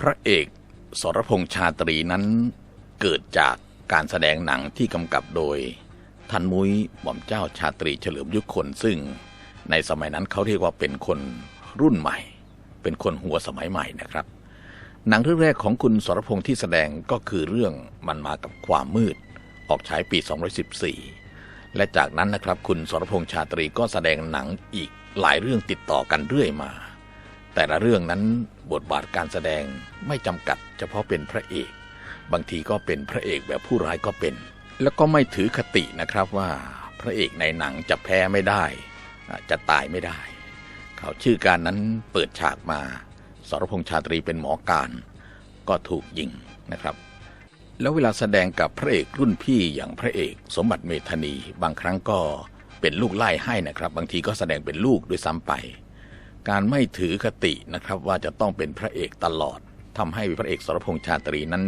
พระเอกสรพงษ์ชาตรีนั้น เกิดจากการแสดงหนังที่กำกับโดยท่านมุ้ยหม่อมเจ้าชาตรีเฉลิมยุคคลซึ่ง ในสมัยนั้นเขาเรียกว่าเป็นคนรุ่นใหม่ เป็นคนหัวสมัยใหม่นะครับ หนังเรื่องแรกของคุณสรพงษ์ที่แสดงก็คือเรื่องมันมากับความมืด ออกฉายปี214 และจากนั้นนะครับคุณสรพงษ์ชาตรีก็แสดงหนังอีกหลายเรื่องติดต่อกันเรื่อยมา แต่ละเรื่องนั้นบทบาทการแสดงไม่จำกัด เฉพาะเป็นพระเอก บางทีก็เป็นพระเอกแบบผู้ร้ายก็เป็น แล้วก็ไม่ถือคตินะครับว่าพระเอกในหนังจะแพ้ไม่ได้ จะตายไม่ได้ เขาชื่อการนั้นเปิดฉากมาสรพงษ์ชาตรีเป็นหมอการ ก็ถูกยิงนะครับ แล้วเวลาแสดงกับพระเอกรุ่นพี่อย่างพระเอก สมบัติเมธานี บางครั้งก็เป็นลูกไล่ให้นะครับ บางทีก็แสดงเป็นลูกด้วยซ้ำไป การไม่ถือคตินะครับว่าจะต้องเป็นพระเอกตลอดทำให้พระเอกสรพงษ์ชาตรีนั้น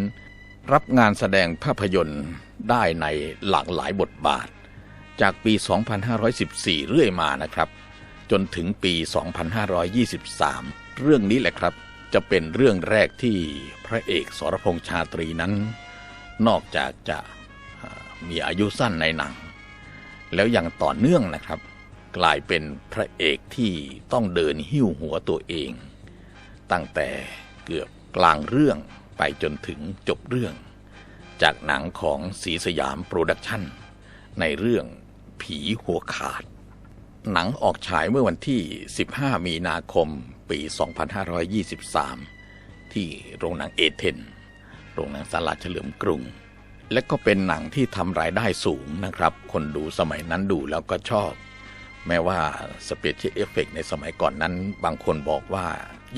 รับงานแสดงภาพยนตร์ได้ในหลากหลายบทบาท จากปี 2514 เรื่อยมานะครับ จนถึงปี 2523 เรื่องนี้แหละครับ จะเป็นเรื่องแรกที่พระเอกสรพงษ์ชาตรีนั้น นอกจากจะมีอายุสั้นในหนัง แล้วยังต่อเนื่องนะครับ กลายเป็นพระเอกที่ต้องเดินหิ้วหัวตัวเอง ตั้งแต่เกือบกลางเรื่องไปจนถึงจบเรื่อง จากหนังของศรีสยามโปรดักชั่น ในเรื่องผีหัวขาด หนังออกฉายเมื่อวันที่ 15 มีนาคมปี 2523 ที่โรงหนังเอเธนโรงหนังสลาเฉลิมกรุง และก็เป็นหนังที่ทำรายได้สูงนะครับ คนดูสมัยนั้นดูแล้วก็ชอบ แม้ว่าสเปเชียลเอฟเฟกในสมัยก่อนนั้น บางคนบอกว่า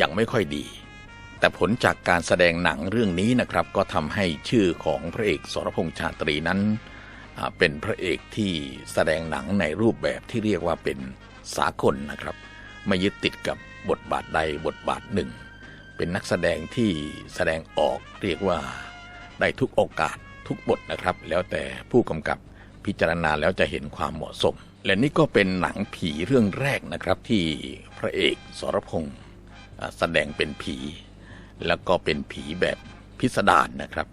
ยังไม่ค่อยดี แต่ผลจากการแสดงหนังเรื่องนี้นะครับ ก็ทำให้ชื่อของพระเอกสรพงษ์ชาตรีนั้น เป็นพระเอกที่แสดงหนังในรูปแบบที่เรียกว่าเป็นสากลนะครับ ไม่ยึดติดกับบทบาทใดบทบาทหนึ่ง เป็นนักแสดงที่แสดงออกเรียกว่าได้ทุกโอกาสทุกบทนะครับ แล้วแต่ผู้กำกับ พิจารณาแล้วจะเห็นความเหมาะสม และนี่ก็เป็นหนังผีเรื่องแรกนะครับที่พระเอกสรพงศ์แสดงเป็นผี แล้วก็เป็นผีแบบพิสดารนะครับ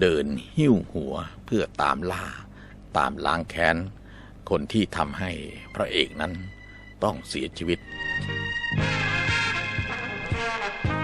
เดินหิ้วหัวเพื่อตามล่า ตามล้างแค้น คนที่ทำให้พระเอกนั้นต้องเสียชีวิต Thank you.